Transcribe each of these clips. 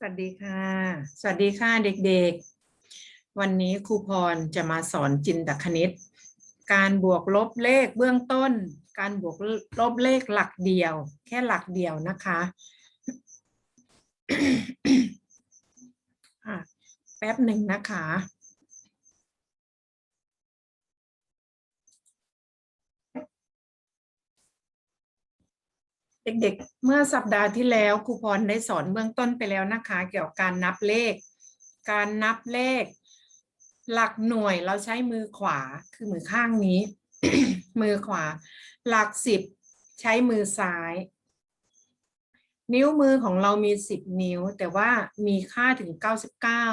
สวัสดีค่ะ สวัสดีค่ะเด็กๆ วันนี้ครูพรจะมาสอนจินตคณิต การบวกลบเลขเบื้องต้น การบวกลบเลขหลักเดียว แค่หลักเดียวนะคะะแป๊บหนึ่งนะคะ เด็กๆ เมื่อสัปดาห์ที่แล้วครูพรได้สอนเบื้องต้นไปแล้วนะคะ เกี่ยวกับการนับเลข การนับเลข หลักหน่วยเราใช้มือขวาคือมือข้างนี้ มือขวา หลักสิบใช้มือซ้าย นิ้วมือของเรามีสิบนิ้ว แต่ว่ามีค่าถึงเก้าสิบเก้า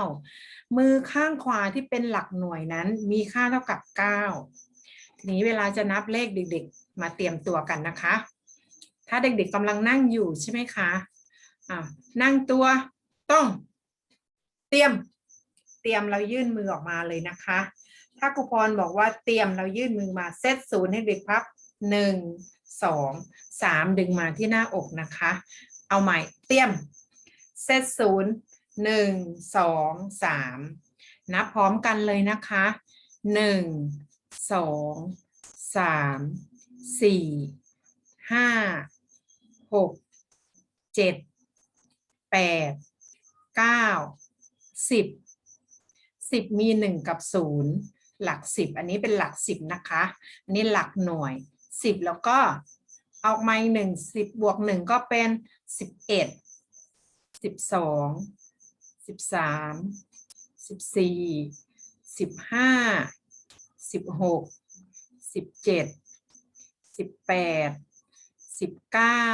มือข้างขวาที่เป็นหลักหน่วยนั้น มีค่าเท่ากับเก้าทีนี้เวลาจะนับเลขเด็กๆ มาเตรียมตัวกันนะคะ ถ้าเด็กๆกำลังนั่งอยู่ใช่ไหมคะอ่านั่งตัวต้องเตรียมเตรียมเรายื่นมือออกมาเลยนะคะ ถ้าครูพรบอกว่าเตรียมเรายื่นมือมาเซตศูนย์ให้เด็กพับหนึ่งสองสามดึงมาที่หน้าอกนะคะ เอาใหม่เตรียมเซตศูนย์หนึ่งสองสามนับพร้อมกันเลยนะคะหนึ่งสองสามสี่ห้า หกเจ็ดแปดเก้าสิบสิบมีหนึ่งกับศูนย์หลักสิบอันนี้เป็นหลักสิบนะคะ อันนี้หลักหน่วยสิบแล้วก็เอามาหนึ่งสิบบวกหนึ่งก็เป็นสิบเอ็ดสิบสองสิบสามสิบสี่สิบห้าสิบหกสิบเจ็ดสิบแปด สิบเก้า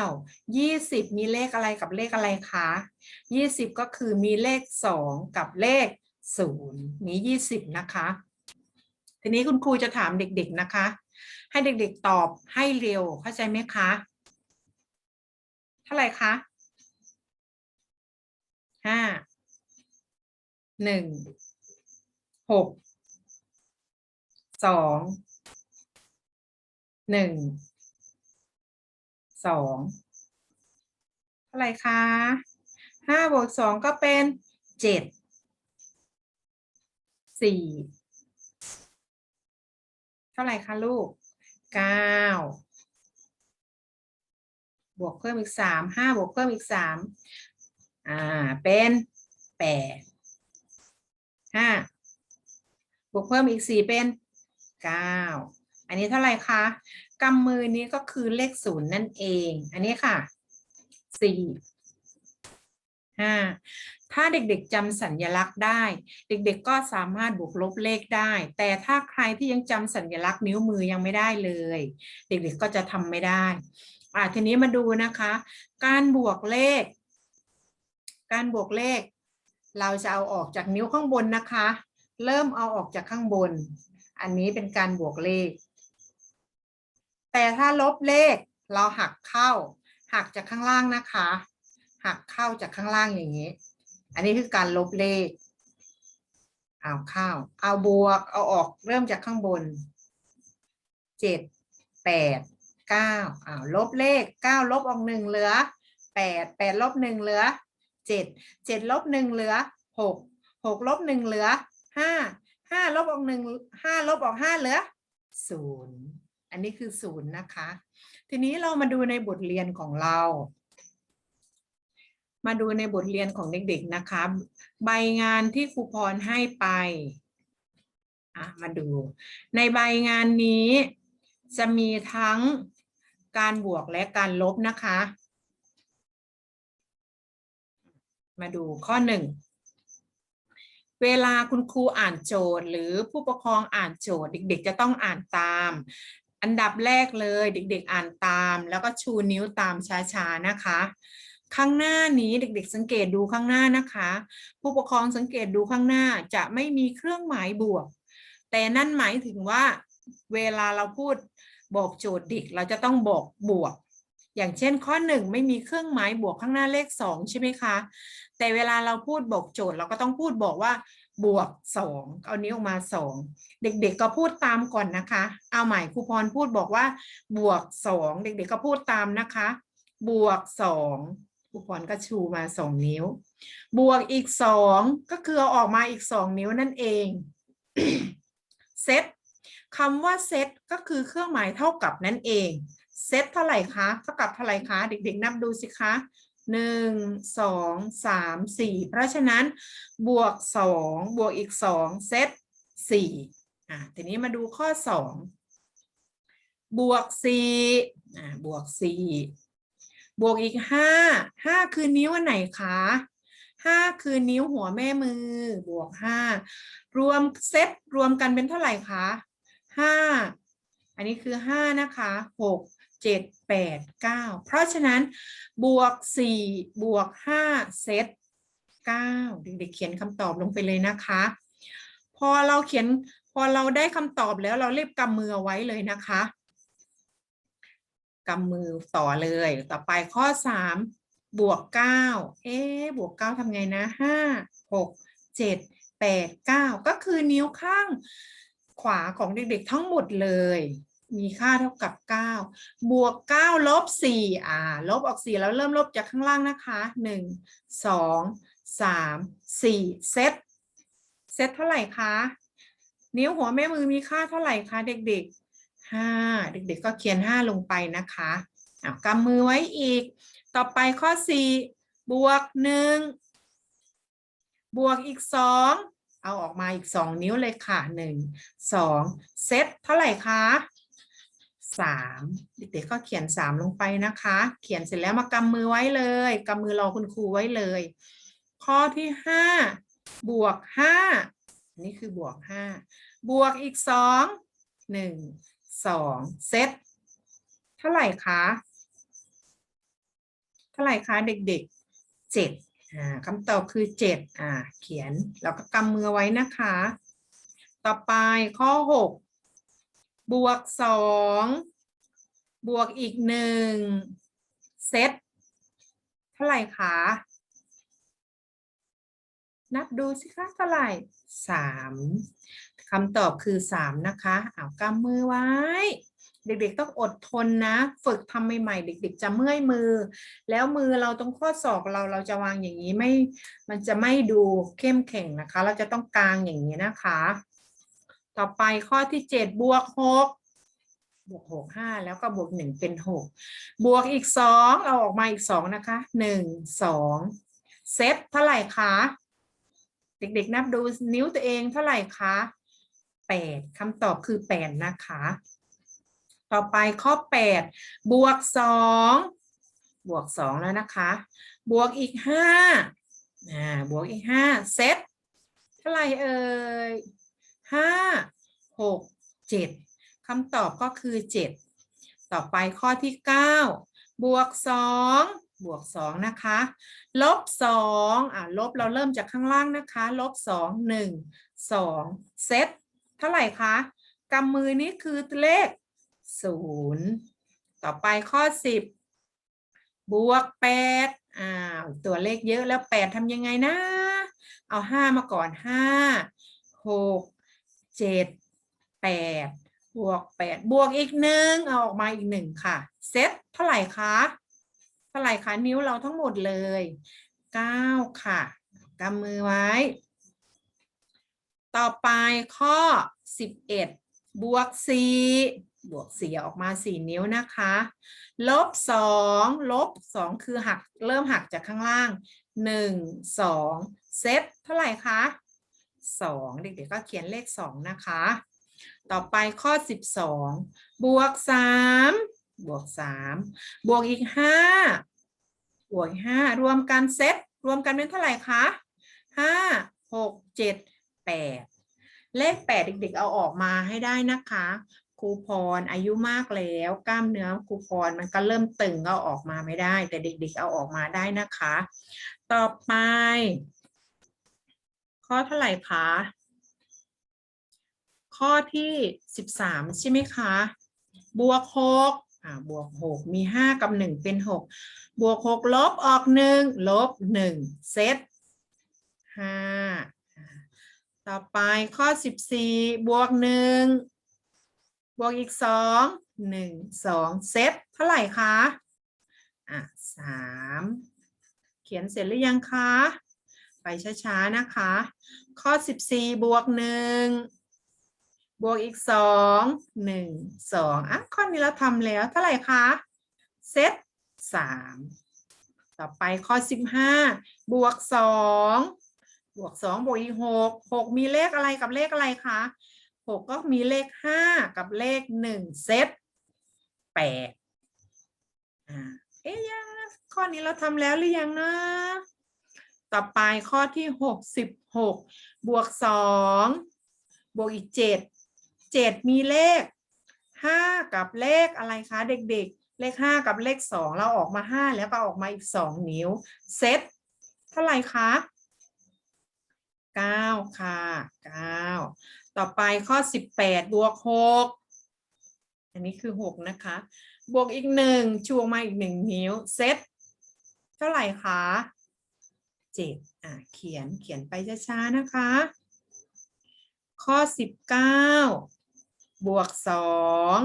ยี่สิบมีเลขอะไรกับเลขอะไรคะยี่สิบก็คือมีเลขสองกับเลขศูนย์มียี่สิบนะคะ ทีนี้คุณครูจะถามเด็กๆนะคะ ให้เด็กๆตอบให้เร็วเข้าใจไหมคะ เท่าไหร่คะห้าหนึ่งหกสองหนึ่ง สองเท่าไหร่คะห้าบวกสองก็เป็นเจ็ดสี่เท่าไหร่คะลูกเก้าบวกเพิ่มอีกสามห้าบวกเพิ่มอีกสามอ่าเป็นแปดห้าบวกเพิ่มอีกสี่เป็นเก้าอันนี้เท่าไหร่คะ กำมือนี้ก็คือเลขศูนย์นั่นเอง อันนี้ค่ะสี่ห้าถ้าเด็กๆจำสัญลักษณ์ได้ เด็กๆก็สามารถบวกลบเลขได้ แต่ถ้าใครที่ยังจำสัญลักษณ์นิ้วมือยังไม่ได้เลย เด็กๆก็จะทำไม่ได้อ่าทีนี้มาดูนะคะ การบวกเลข การบวกเลข เราจะเอาออกจากนิ้วข้างบนนะคะ เริ่มเอาออกจากข้างบน อันนี้เป็นการบวกเลข แต่ถ้าลบเลขเราหักเข้า หักจากข้างล่างนะคะ หักเข้าจากข้างล่างอย่างนี้ อันนี้คือการลบเลข เอาเข้า เอาบวก เอาออกเริ่มจากข้างบนเจ็ดแปดเก้าอ้าวลบเลขเก้าลบออกหนึ่งเหลือแปดแปดลบหนึ่งเหลือเจ็ดเจ็ดลบหนึ่งเหลือหกหกลบหนึ่งเหลือห้าห้าลบออกหนึ่งห้าลบออกห้าเหลือศูนย์ อันนี้คือศูนย์นะคะ ทีนี้เรามาดูในบทเรียนของเรา มาดูในบทเรียนของเด็กๆนะคะ ใบงานที่ครูพรให้ไปมาดู ในใบงานนี้จะมีทั้งการบวกและการลบนะคะ มาดูข้อหนึ่งเวลาคุณครูอ่านโจทย์ หรือผู้ปกครองอ่านโจทย์ เด็ก ๆ จะต้องอ่านตาม อันดับแรกเลยเด็กๆอ่านตาม แล้วก็ชูนิ้วตามช้าๆนะคะ ข้างหน้านี้เด็ก ๆ สังเกตดูข้างหน้านะคะ ผู้ปกครองสังเกตดูข้างหน้าจะไม่มีเครื่องหมายบวก แต่นั่นหมายถึงว่าเวลาเราพูดบอกโจทย์เด็กเราจะต้องบอกบวก อย่างเช่นข้อหนึ่งไม่มีเครื่องหมายบวกข้างหน้าเลขสองใช่ไหมคะ แต่เวลาเราพูดบอกโจทย์เราก็ต้องพูดบอกว่า บวกสองเอานิ้วออกมาสองเด็กๆก็พูดตามก่อนนะคะ เอาใหม่ครูพรพูดบอกว่า บวกสองเด็กๆก็พูดตามนะคะ บวกสองครูพรก็ชูมาสองนิ้ว บวกอีกสองก็คือเอาออกมาอีกสองนิ้วนั่นเองเซตคำว่าเซตก็คือเครื่องหมายเท่ากับนั่นเองเซตเท่าไหร่คะเท่ากับเท่าไหร่คะ เด็กๆนับดูสิคะ หนึ่งสองสามสี่เพราะฉะนั้นบวกสองบวกอีกสองเซตสี่อะทีนี้มาดูข้อสองบวกสี่อะบวกสี่บวกอีกห้าห้าคือนิ้วอันไหนคะห้าคือนิ้วหัวแม่มือบวกห้ารวมเซตรวมกันเป็นเท่าไหร่คะห้าอันนี้คือห้านะคะห กเจ็ดแปดเก้าเพราะฉะนั้นบวกสี่บวกห้าเซตเก้าเด็กๆเขียนคำตอบลงไปเลยนะคะ พอเราเขียนพอเราได้คำตอบแล้วเราเรียบกำมือไว้เลยนะคะกำมือต่อเลย ต่อไปข้อสามบวกเก้าเอ๊บวกเก้าทำไงนะห้าหกเจ็ดแปดเก้าก็คือนิ้วข้างขวาของเด็กๆทั้งหมดเลย มีค่าเท่ากับเก้าบวกเก้าลบสี่อ่า ลบออกสี่แล้วเริ่มลบจากข้างล่างนะคะหนึ่งสองสามสี่เซต เซตเท่าไหร่คะ นิ้วหัวแม่มือมีค่าเท่าไหร่คะ เด็กๆห้าเด็กๆ ก็เขียนห้าลงไปนะคะอากำมือไว้อีก ต่อไปข้อสี่บวกหนึ่งบวกอีกสองเอาออกมาอีกสองนิ้วเลยค่ะหนึ่งสองเซตเท่าไหร่คะ สามเด็กๆก็เขียนสามลงไปนะคะ เขียนเสร็จแล้วมากำมือไว้เลยกำมือรอคุณครูไว้เลย ข้อที่ห้าบวกห้าอันนี้คือบวกห้าบวกอีกสองหนึ่งสองเซตเท่าไหร่คะเท่าไหร่คะเด็กๆเจ็ดอ่าคำตอบคือเจ็ดอ่าเขียนแล้วก็กำมือไว้นะคะ ต่อไปข้อหก บวกสองบวกอีกหนึ่งเซตเท่าไหร่คะนับดูสิคะเท่าไหร่สามคำตอบคือสามนะคะเอากำมือไว้ เด็กๆต้องอดทนนะ ฝึกทำใหม่ๆ เด็ก ๆ จะเมื่อยมือ แล้วมือเราตรงข้อศอกเราเราจะวางอย่างนี้ไม่ มันจะไม่ดูเข้มแข็งนะคะ เราจะต้องกลางอย่างนี้นะคะ ต่อไปข้อที่เจ็ดบวกหกบวกหกห้าแล้วก็บวกหนึ่งเป็นหกบวกอีกสองเอาออกมาอีกสองนะคะหนึ่งสองเซตเท่าไหร่คะเด็กๆ นับดูนิ้วตัวเองเท่าไหร่คะแปดคำตอบคือแปดนะคะ ต่อไปข้อแปดบวกสองบวกสองแล้วนะคะ บวกอีกห้าอ่าบวกอีกห้าเซตเท่าไหร่เอ่ย ห้าหกเจ็ดคำตอบก็คือเจ็ดต่อไปข้อที่เก้าบวกสองบวกสองนะคะลบสองอ่าลบเราเริ่มจากข้างล่างนะคะลบสองหนึ่งสองเซตเท่าไหร่คะกำมือนี้คือเลขศูนย์ต่อไปข้อสิบบวกแปดอ้าวตัวเลขเยอะแล้วแปดทำยังไงนะ เอาห้ามาก่อนห้าหก เจ็ดแปดบวกแปดบวกอีกหนึ่งเอาออกมาอีกหนึ่งค่ะ เซตเท่าไหร่คะเท่าไหร่คะนิ้วเราทั้งหมดเลยเก้าค่ะกำมือไว้ ต่อไปข้อสิบเอ็ดบวกสี่บวกสี่ออกมาสี่นิ้วนะคะ ลบสองลบสองคือหักเริ่มหักจากข้างล่างหนึ่งสองเซตเท่าไหร่คะ สองเด็กๆก็เขียนเลขสองนะคะ ต่อไปข้อสิบสองบวกสามบวกสามบวกอีกห้าบวกอีกห้ารวมกันเซตรวมกันเป็นเท่าไหร่คะห้าหกเจ็ดแปดเลขแปดเด็กๆ เอาออกมาให้ได้นะคะครูพรอายุมากแล้วกล้ามเนื้อครูพรมันก็เริ่มตึงเอาออกมาไม่ได้ แต่เด็กๆเอาออกมาได้นะคะ ต่อไป ข้อเท่าไหร่คะ ข้อที่สิบสามใช่ไหมคะ บวกหกอ่าบวกหกมีห้ากับหนึ่งเป็นหกบวกหกลบออกหนึ่งลบหนึ่งเซตห้าต่อไปข้อสิบสี่บวกหนึ่งบวกอีกสองหนึ่งสองเซตเท่าไหร่คะ อะสามเขียนเสร็จหรือยังคะ ไปช้าๆนะคะ ข้อ 14 บวกหนึ่งบวกอีกสองหนึ่งสองอะข้อนี้เราทำแล้วเท่าไหร่คะ เซตสามต่อไปข้อ 15 บวกสองบวกสองบวกอีกหกหกมีเลขอะไรกับเลขอะไรคะหกก็มีเลขห้ากับเลขหนึ่งเซตแปดอ่าเอ๊ยข้อนี้เราทำแล้วหรือยังนะ ต่อไปข้อที่หกสิบหกบวกสองบวกอีกเจ็ดเจ็ดมีเลขห้ากับเลขอะไรคะเด็กๆ เลขห้ากับเลขสองเราออกมาห้าแล้วก็ออกมาอีกสองนิ้ว เซตเท่าไหร่คะเก้าค่ะเก้าต่อไปข้อสิบแปดบวกหกอันนี้คือหกนะคะ บวกอีกหนึ่งชูออกมาอีกหนึ่งนิ้ว เซตเท่าไหร่คะ เจ็ดอะเขียนเขียนไปช้าๆนะคะ ข้อสิบเก้าบวกสอง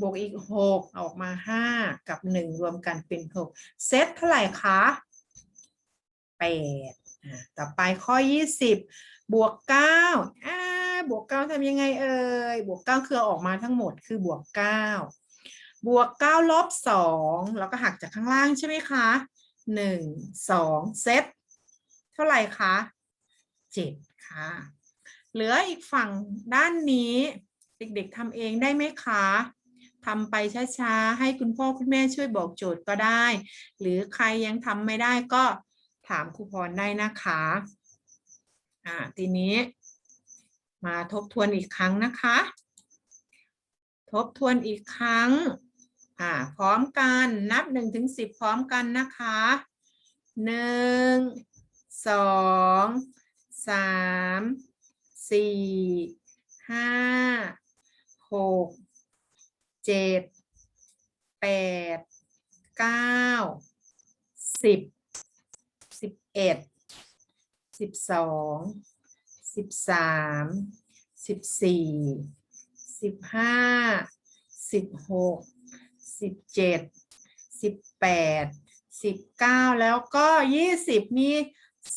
บวกอีกหกออกมาห้ากับหนึ่งรวมกันเป็นหกเซตเท่าไหร่คะแปดอะต่อไปข้อยี่สิบบวกเก้าอ่าบวกเก้าทำยังไงเอ่ยบวกเก้าคือออกมาทั้งหมดคือบวกเก้าบวกเก้าลบสองแล้วก็หักจากข้างล่างใช่ไหมคะหนึ่งสองเซต ท่าไหร่คะเจ็ดค่ะ เหลืออีกฝั่งด้านนี้ เด็กๆทำเองได้ไหมคะทำไปช้าๆ ให้คุณพ่อคุณแม่ช่วยบอกโจทย์ก็ได้ หรือใครยังทำไม่ได้ก็ถามครูพรได้นะคะอ่าทีนี้ มาทบทวนอีกครั้งนะคะ ทบทวนอีกครั้งอ่าพร้อมกันนับหนึ่งถึงสิบพร้อมกันนะคะหนึ่ง สองสามสี่ห้าหกเจ็ดแปดเก้าสิบสิบเอ็ดสิบสองสิบสามสิบสี่สิบห้าสิบหกสิบเจ็ดสิบแปดสิบเก้าแล้วก็ยี่สิบมี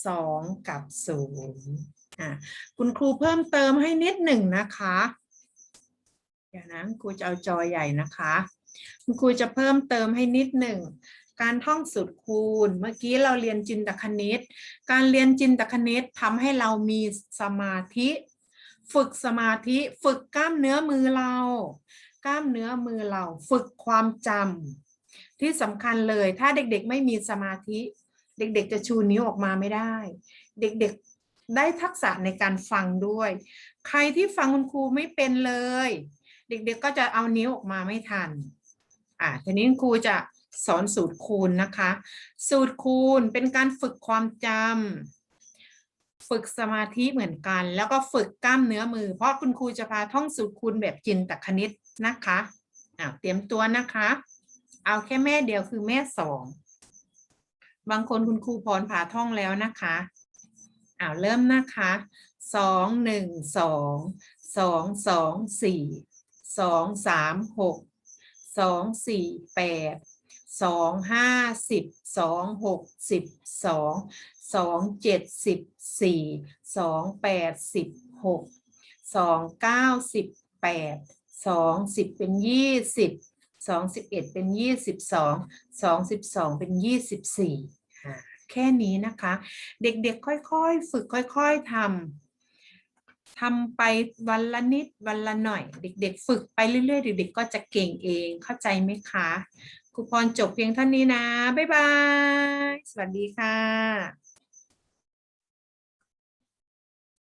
สองกับศูนย์อะคุณครูเพิ่มเติมให้นิดหนึ่งนะคะเดี๋ยวนะครูจะเอาจอใหญ่นะคะ คุณครูจะเพิ่มเติมให้นิดหนึ่งการท่องสูตรคูณ เมื่อกี้เราเรียนจินตคณิต การเรียนจินตคณิตทำให้เรามีสมาธิ ฝึกสมาธิ ฝึกกล้ามเนื้อมือเรา กล้ามเนื้อมือเรา ฝึกความจำที่สำคัญเลย ถ้าเด็กๆไม่มีสมาธิ เด็กๆ จะชูนิ้วออกมาไม่ได้ เด็กๆได้ทักษะในการฟังด้วย ใครที่ฟังคุณครูไม่เป็นเลย เด็กๆก็จะเอานิ้วออกมาไม่ทันอ่าทีนี้คุณครูจะสอนสูตรคูณนะคะ สูตรคูณเป็นการฝึกความจำฝึกสมาธิเหมือนกัน แล้วก็ฝึกกล้ามเนื้อมือ เพราะคุณครูจะพาท่องสูตรคูณแบบจินตคณิตนะคะอ่าเตรียมตัวนะคะ เอาแค่แม่เดียวคือแม่สอง บางคนคุณครูพรพาท่องแล้วนะคะอ้าวเริ่มนะคะสองหนึ่งสองสองสองสี่สองสามหกสองสี่แปดสองห้าสิบสองหกสิบสองสองเจ็ดสิบสี่สองแปดสิบหกสองเก้าสิบแปดสองสิบเป็นยี่สิบ สองสิบเอ็ดเป็นยี่สิบสองสองสิบสองเป็นยี่สิบสี่อ่าแค่นี้นะคะ เด็กๆค่อยๆ ฝึกค่อยๆทำทำไปวันละนิดวันละหน่อย เด็ก ๆ ฝึกไปเรื่อยๆเด็กๆก็จะเก่งเองเข้าใจไหมคะครูพรจบเพียงเท่านี้นะ บ๊ายบาย สวัสดีค่ะ